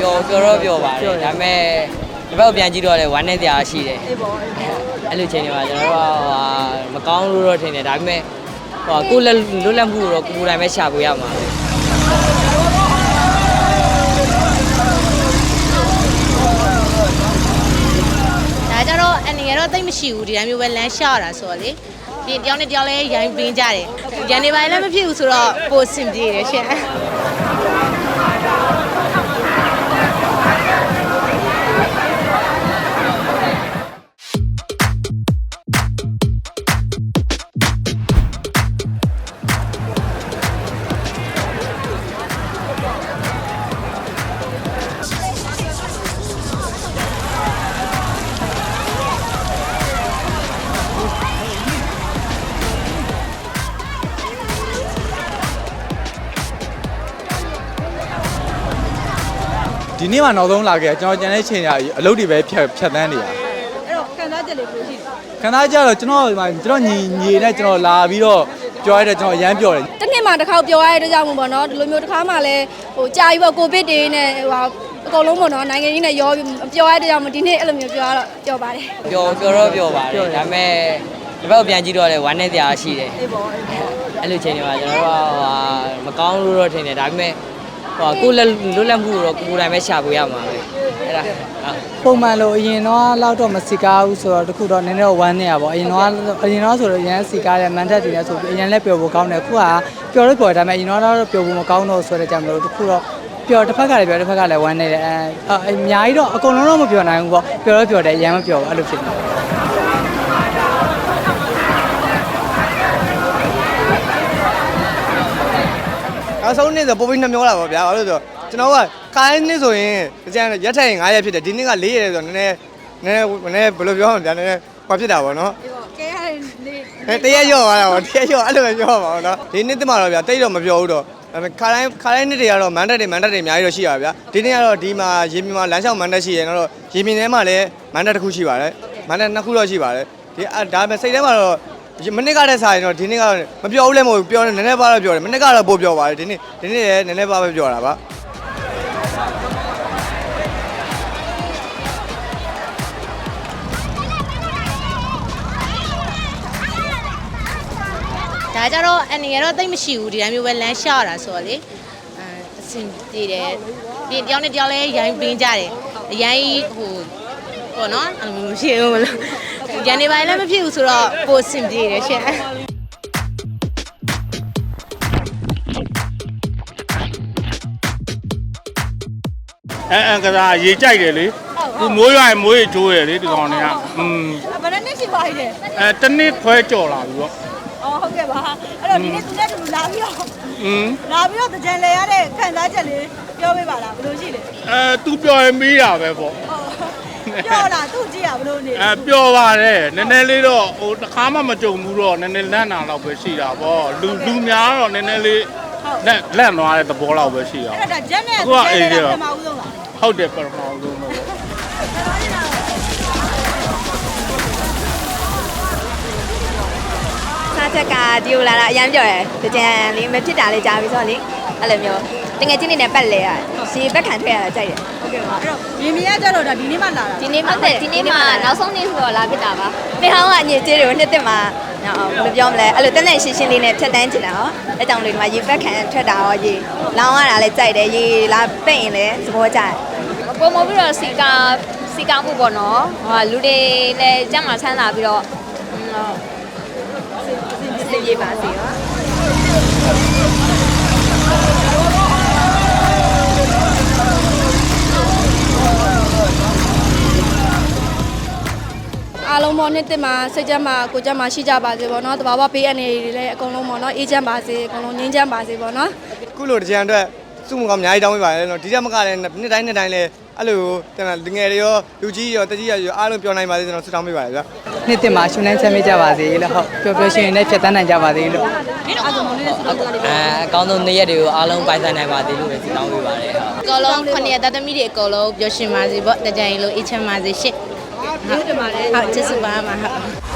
ပျော်ပျော်တော့ပျော်ပါတယ်ဒါပေမဲ့ဒီဘက်ကိုပြန်ကြည့်တော့လေဝမ်းနဲ့တရားရှိတယ်အေးပေါ့အေးပေါ့အဲ့လိုချိန်တွေမှာကျွန်တော်တို့ကဟာမကောင်းလို့တော့ထင်တယ်ဒါပေမဲ့ဟိုကိုလက်လွတ်လပ်မှုကိုတော့ကိုယ်ကိုယ်တိုင်ပဲရှာဖွေရမှာပဲဒါကြတော့အနေငယ်တော့တိတ်မရှိဘူးဒီတိုင်းမျိုးပဲလမ်းလျှောက်တာဆိုတော့လေပြီးရင်တယောက်နဲ့တယောက်လည်းရိုင်းပင်းကြတယ်ရန်နေပိုင်းလည်းမဖြစ်ဘူးဆိုတော့ပိုစင်ပြေတယ်ရှင် ဒီနေ့မှနောက်ဆုံးလာခဲ့ကျွန်တော်ကြံတဲ့ချိန်ရာအလုပ်တွေပဲဖြတ်ဖြတ်တန်းနေတာအဲ့တော့ခံစားချက်လေးဘယ်လိုရှိလဲခဏကြတော့ကျွန်တော်ဒီမှာကျွန်တော်ညီညီနဲ့ကျွန်တော်လာပြီးတော့ပြောရတဲ့ကျွန်တော်အရန်ပြောတယ်တစ်နှစ်မှတစ်ခါပြောရတဲ့အတွက်ကြောင့်မို့ပေါ့နော်ဒီလိုမျိုးတစ်ခါမှလည်းဟိုကြာပြီပေါ့ကိုဗစ်တွေနဲ့ဟိုဟာအကုန်လုံးပေါ့နော်နိုင်ငံကြီးနဲ့ရောပြီးပြောရတဲ့အတွက်ကြောင့်မို့ဒီနေ့အဲ့လိုမျိုးပြောရတော့ပြောပါတယ်ပျော်ပျော်တော့ပျော်ပါတယ်ဒါပေမဲ့ဒီဘက်ကိုပြန်ကြည့်တော့လေဝမ်းနဲ့တရားရှိတယ်အေးပေါ့အေးပေါ့အဲ့လိုချိန်တွေမှာကျွန်တော်တို့ကဟာမကောင်းလို့တော့ထင်တယ်ဒါပေမဲ့ ဟိုကိုလက်လွတ်လပ်မှုကိုတော့ကိုယ်ကိုယ်တိုင်ပဲရှာဖွေရမှာပဲအဲ့ဒါဟုတ်ပုံမှန်လို့အရင်တော့လောက်တော့မစီကားဘူးဆိုတော့တခုတော့နည်းနည်းတော့ဝမ်းနေရပါဘောအရင်တော့အရင်တော့ဆိုတော့ရန်စီကားတဲ့မန်တက်တွေနဲ့ဆိုပြီးအရင်လည်းပျော်ဖို့ကောင်းတယ်အခုကပျော်လို့ပျော်တယ်ဒါပေမဲ့အရင်တော့တော့ပျော်ဖို့မကောင်းတော့ဆိုတဲ့ကြောင့်မလို့တခုတော့ပျော်တစ်ဖက်ကလည်းပျော်တစ်ဖက်ကလည်းဝမ်းနေတယ်အဲအများကြီးတော့အကုန်လုံးတော့မပျော်နိုင်ဘူးပေါ့ပျော်တော့ပျော်တယ်ရန်မပျော်ဘူးအဲ့လိုဖြစ်နေတယ် နောက်ဆုံးနေ့ဆိုပိုပြီးနှမျောလာပါဗျာဘာလို့လဲဆိုတော့ကျွန်တော်ကကိုင်းနေ့ဆိုရင်ကြံရက်ထက်ရင်9ရက်ဖြစ်တယ်ဒီနေ့က4ရက်ဆိုတော့နည်းနည်းနည်းနည်းနည်းဘယ်လိုပြောမလဲဗျာနည်းနည်းဘာဖြစ်တာပေါ့နော်အေးပေါ့ကဲရတဲ့နေအဲတရက်ရော့သွားတာပေါ့တရက်ရော့အဲ့လိုပဲပြောပါတော့နော်ဒီနေ့တမတော့ဗျာတိတ်တော့မပြောဘူးတော့ဒါပေမဲ့ခါတိုင်းခါတိုင်းနေ့တွေကတော့မန်တက်တွေမန်တက်တွေအများကြီးတော့ရှိပါဗျာဒီနေ့ကတော့ဒီမှာရေမြမှာလမ်းလျှောက်မန်တက်ရှိရတော့ရေမြထဲမှာလည်းမန်တက်တစ်ခုရှိပါတယ်မန်တက်နှစ်ခုတော့ရှိပါတယ်ဒီဒါပေမဲ့စိတ်ထဲမှာတော့ မနစ်ကတည်းကစားရင်တော့ဒီနေ့ကမပြောဘူးလည်းမဟုတ်ဘူးပြောတယ်နည်းနည်းပါတော့ပြောတယ်မနစ်ကတော့ပို့ပြောပါတယ်ဒီနေ့ဒီနေ့လည်းနည်းနည်းပါပဲပြောတာပါဒါကြတော့အနေငယ်တော့တိတ်မရှိဘူးဒီတိုင်းမျိုးပဲလမ်းလျှောက်တာဆိုတော့လေအဲအစင်ပြေတယ်ပြီးရင်တယောက်နဲ့တယောက်လည်းရိုင်းပင်းကြတယ်ရိုင်းဟိုပေါ့နော်အဲ့လိုမျိုးမရှိဘူးမလို့ ရန်နေပိုင်းလည်းမဖြစ်ဘူးဆိုတော့ပိုစင်ပြေတယ်ရှင် အဲအဲကစားရေကြိုက်တယ်လေသူမိုးရွာရင်မိုးရေချိုးတယ်လေဒီကောင်တွေကอืม ဘယ်နဲ့ရှိပါလဲ အဲတနစ်ခွဲကြော်လာပြီပေါ့ အော်ဟုတ်ကဲ့ပါအဲ့တော့ဒီနေ့သူနဲ့တူလာပြီးတော့ อืม လာပြီးတော့တကြံလဲရတဲ့ခံစားချက်လေးပြောပေးပါလားဘယ်လိုရှိလဲ အဲသူပျော်ရင်ပြီးတာပဲပေါ့ ပြောလားသူ့ကြည့်ရဘယ်လိုနေ ို အဲပျော်ပါတယ်နည်းနည်းလေးတော့ဟိုတစ်ခါမှမကြုံဘူးတော့နည်းနည်းလန့်နာတော့ပဲရှိတာပေါ့လူလူများတော့နည်းနည်းလေးလက်လက်သွားတဲ့သဘောလောက်ပဲရှိတာအဲ့ဒါဂျက်နဲ့အခုကအေးရောပထမဦးဆုံးလားဟုတ်တယ်ပထမဆုံးပဲပေါ့စားချက်ကဒီလိုလာတာအရန်ပြောတယ်တကြံလေးမဖြစ်တာလေးကြားပြီဆိုတော့လေအဲ့လိုမျိုး တငယ်ချင်းနေနဲ့ပတ်လဲရရေဘက်ခံထွက်ရတာကြိုက်တယ်ဟုတ်ကဲ့ပါအဲ့တော့ရေမီကကြတော့ဒါဒီနေ့မှလာတာဒီနေ့မှဒီနေ့မှနောက်ဆုံးနေ့ဆိုတော့လာဖြစ်တာပါနေဟောင်းကအညစ်အကြေးတွေကိုနှစ်သက်မှာဘယ်လိုပြောမလဲအဲ့လိုတနဲ့ရှင်းရှင်းလေးနဲ့ဖြတ်တန်းချင်တာဟောအဲကြောင့်လေဒီမှာရေဘက်ခံထွက်တာရောရေလောင်းရတာလည်းကြိုက်တယ်ရေလာပိတ်ရင်လည်းသဘောကျတယ်ပုံမပြီးတော့စီကာစီကာမှုပေါ့နော်ဟိုလူတွေလည်းကြမ်းမှဆန်းလာပြီးတော့ဟိုစင်ပြေပါစေရော အားလုံးပေါ့နှစ်တစ်မှာစိတ်ကြမ်းမှာကိုယ်ကြမ်းမှာရှိကြပါစေပေါ့နော်တဘာဝပေးအနေတွေလည်းအကုန်လုံးပေါ့နော်အေးချမ်းပါစေအကုန်လုံးငြိမ်းချမ်းပါစေပေါ့နော်ခုလိုတကြံအတွက်စုမကောင်အများကြီးတောင်းပေးပါတယ်နော်ဒီတက်မကလည်းနှစ်တိုင်းနှစ်တိုင်းလည်းအဲ့လိုတကယ်ငယ်တွေရောလူကြီးရောတကြီးရောအားလုံးပြောနိုင်ပါစေကျွန်တော်ဆုတောင်းပေးပါတယ်ဗျာနှစ်တင်မှာရှင်နှမ်းချမ်းမြေ့ကြပါစေလို့ဟုတ်ပျော်ပျော်ရွှင်ရွှင်နဲ့ဖြတ်တန်းနိုင်ကြပါစေလို့အဲအကောင်းဆုံးနေ့ရက်တွေကိုအားလုံးပိုင်ဆိုင်နိုင်ပါသေးလို့ပဲဆုတောင်းပေးပါတယ်ဟုတ်အကုန်လုံးခုနှစ်ရက်သားသမီးတွေအကုန်လုံးပျော်ရွှင်ပါစေပေါ့တကြံရင်လို့အေးချမ်းပါစေရှင့် ဟုတ်တယ်ပါလေဟုတ်ကျေးဇူးပါမှာဟုတ်